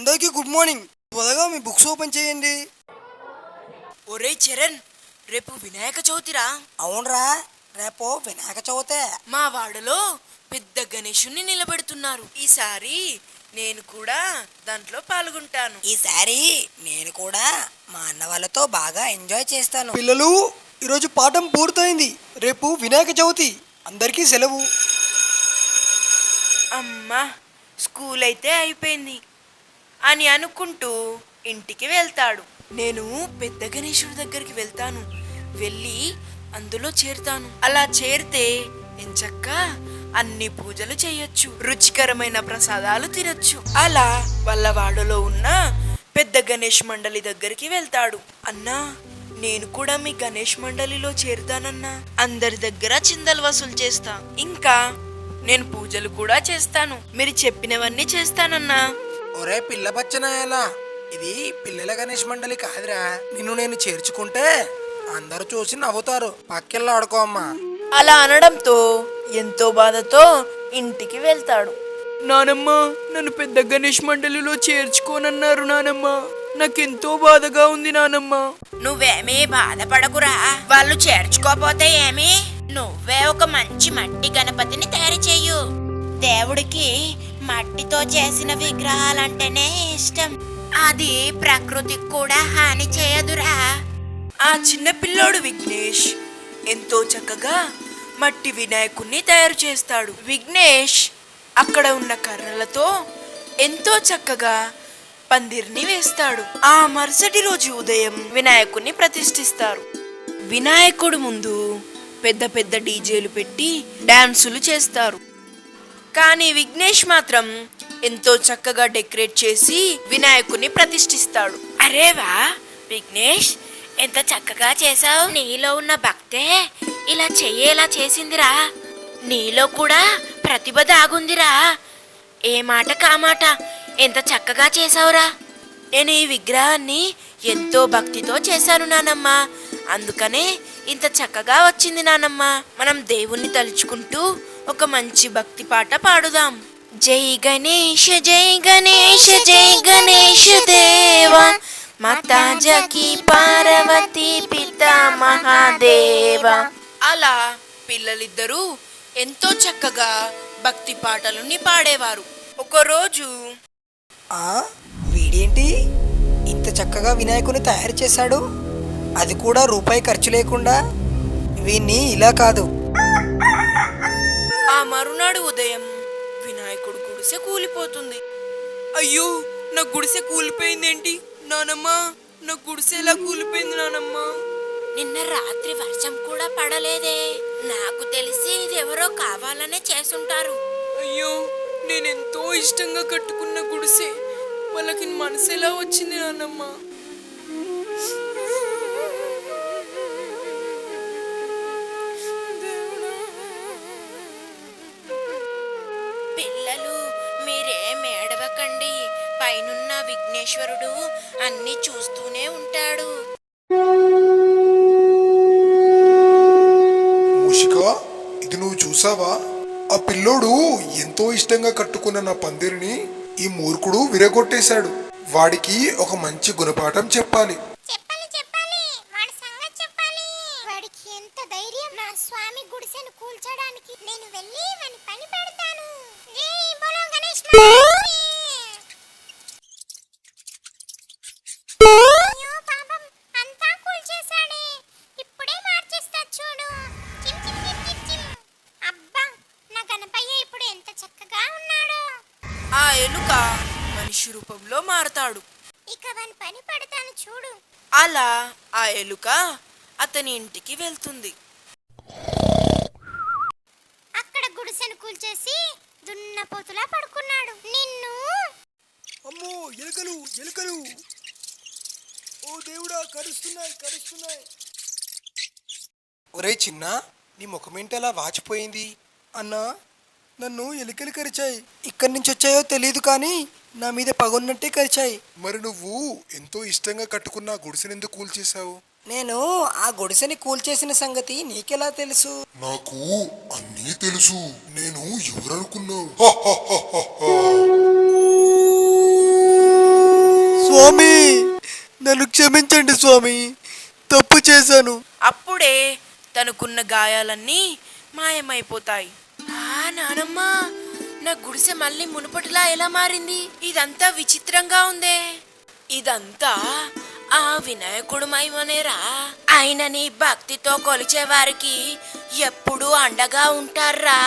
అందరికీ good morning. త్వరగా మీ books open చేయండి. ఒరే చరణ్ రేపు వినాయక చవితిరా అవునరా రేపు వినాయక చవితే. మా వాడలో పెద్ద గణేశుణ్ణి నిలబెడుతున్నారు. ఈసారి నేను కూడా దాంట్లో పాల్గొంటాను. ఈసారి నేను కూడా మా అన్న వాళ్ళతో బాగా ఎంజాయ్ చేస్తాను. పిల్లలు ఈరోజు పాఠం పూర్తయింది. రేపు వినాయక చవితి. అందరికీ సెలవు. అమ్మా స్కూల్ అయితే అయిపోయింది. అని అనుకుంటూ ఇంటికి వెళ్తాడు. నేను పెద్ద గణేశుడి దగ్గరికి వెళ్తాను. వెళ్ళి అందులో చేరుతాను. అలా చేరితే ఎంచక్క అన్ని పూజలు చేయొచ్చు. రుచికరమైన ప్రసాదాలు తినొచ్చు. అలా వల్లవాడలో ఉన్న పెద్ద గణేష్ మండలి దగ్గరికి వెళ్తాడు. అన్నా నేను కూడా మీ గణేష్ మండలిలో చేరుతానన్నా. అందరి దగ్గర చిందలు వసూలు చేస్తా. ఇంకా నేను పూజలు కూడా చేస్తాను. మీరు చెప్పినవన్నీ చేస్తానన్నా. ఒరే పిల్ల బచ్చనాయలా ఇది పిల్లల గణేష్ మండలి కాదురా. నిన్ను నేను చేర్చుకుంటే అందరూ చూసి నవ్వుతారు. పక్కెళ్ళి ఆడుకో అమ్మా. అలా అనడంతో ఎంతో బాధతో ఇంటికి వెళ్తాడు. నానమ్మ నన్ను పెద్ద గణేష్ మండలిలో చేర్చుకోనన్నారు నానమ్మ. నాకెంతో బాధగా ఉంది నానమ్మ. నువ్వేమీ బాధపడకురా. వాళ్ళు చేర్చుకోపోతే ఏమి? నువ్వే ఒక మంచి మట్టి గణపతిని తయారు చెయ్యు. దేవుడికి మట్టితో చేసిన విగ్రహాలంటేనే ఇష్టం. అది ప్రకృతికి కూడా హాని చేయదురా. ఆ చిన్న పిల్లోడు విఘ్నేష్ ఎంతో చక్కగా మట్టి వినాయకుణ్ణి తయారు చేస్తాడు. విఘ్నేష్ అక్కడ ఉన్న కర్రలతో ఎంతో చక్కగా పందిర్ని వేస్తాడు. ఆ మరుసటి రోజు ఉదయం వినాయకుణ్ణి ప్రతిష్ఠిస్తారు. వినాయకుడు ముందు పెద్ద పెద్ద డీజేలు పెట్టి డాన్సులు చేస్తారు. కానీ విఘ్నేష్ మాత్రం ఎంతో చక్కగా డెకరేట్ చేసి వినాయకుని ప్రతిష్ఠిస్తాడు. అరే వా విఘ్నేష్ ఎంత చక్కగా చేసావు నీలో ఉన్న భక్తే ఇలా చెయ్యేలా చేసిందిరా. నీలో కూడా ప్రతిభ దాగుందిరా. ఏ మాట కామాట ఎంత చక్కగా చేసావురా నేను ఈ విగ్రహాన్ని ఎంతో భక్తితో చేశాను నానమ్మ. అందుకనే ఇంత చక్కగా వచ్చింది నానమ్మ. మనం దేవుణ్ణి తలుచుకుంటూ ఒక మంచి భక్తి పాట పాడుదాం. జై గణేష్ జై గణేష్ జై గణేష్ దేవా. మాతా జకి పార్వతి పితా మహాదేవ. అలా పిల్లలిద్దరూ ఎంతో చక్కగా భక్తి పాటలని పాడేవారు. ఒకరోజు ఆ వీడేంటి? ఇంత చక్కగా వినాయకుని తయారు చేశాడు. అది కూడా రూపాయి ఖర్చు లేకుండా. వీన్ని ఇలా కాదు మరునాడు ఉదయం వినాయకుడు గుడిసె కూలిపోతుంది. అయ్యో నా గుడిసె కూలిపోయిందేంటి? నానమ్మా నా గుడిసె ఎలా కూలిపోయింది నానమ్మా? నిన్న రాత్రి వర్షం కూడా పడలేదే. నాకు తెలిసి ఇది ఎవరో కావాలనే చేసుంటారు. అయ్యో నేనెంతో ఇష్టంగా కట్టుకున్న గుడిసె. వాళ్ళకి మనసు ఎలా వచ్చింది నానమ్మా? విఘ్నేశ్వరుడు అన్ని చూస్తూనే ఉంటాడు మూషిక ఇది నువ్వు చూసావా ఆ పిల్లోడు ఎంతో ఇష్టంగా కట్టుకున్న నా పందిరిని ఈ మూర్ఖుడు విరగొట్టేశాడు వాడికి ఒక మంచి గుణపాఠం చెప్పాలి ఎలుక మనిషి రూపంలో మారతాడు. ఇక వాని పని పెడతాను చూడు. అలా ఆ ఎలుక అతని ఇంటికి వెళ్తుంది. అక్కడ గుడిసెను కూల్చేసి దున్నపోతులా పడుకున్నాడు. నిన్ను అమ్మో ఎలుకలు ఎలుకలు. ఓ దేవుడా కరుస్తున్నాయి కరుస్తున్నాయి. ఒరే చిన్న నీ ముఖమేంటి అలా వాచిపోయింది? అన్నా? నన్ను ఎలుకలు కరిచాయి. ఇక్కడి నుంచి వచ్చాయో తెలియదు కానీ నా మీద పగున్నట్టే కరిచాయి. మరి నువ్వు ఎంతో ఇష్టంగా కట్టుకున్న ఆ గుడిసెనెందుకు కూల్చేశావు? నేను ఆ గుడిసెని కూల్చేసిన సంగతి నీకెలా తెలుసు? నాకు అన్నీ తెలుసు. నేను ఎవరనుకున్నావు? స్వామి నన్ను క్షమించండి స్వామి. తప్పు చేశాను. అప్పుడే తనకున్న గాయాలన్నీ మాయమైపోతాయి. నానమ్మా నా గుడిసె మళ్ళీ మునుపటిలా ఎలా మారింది? ఇదంతా విచిత్రంగా ఉందే. ఇదంతా ఆ వినాయకుడు మహిమనేరా ఆయనని భక్తితో కొలిచే వారికి ఎప్పుడూ అండగా ఉంటారా?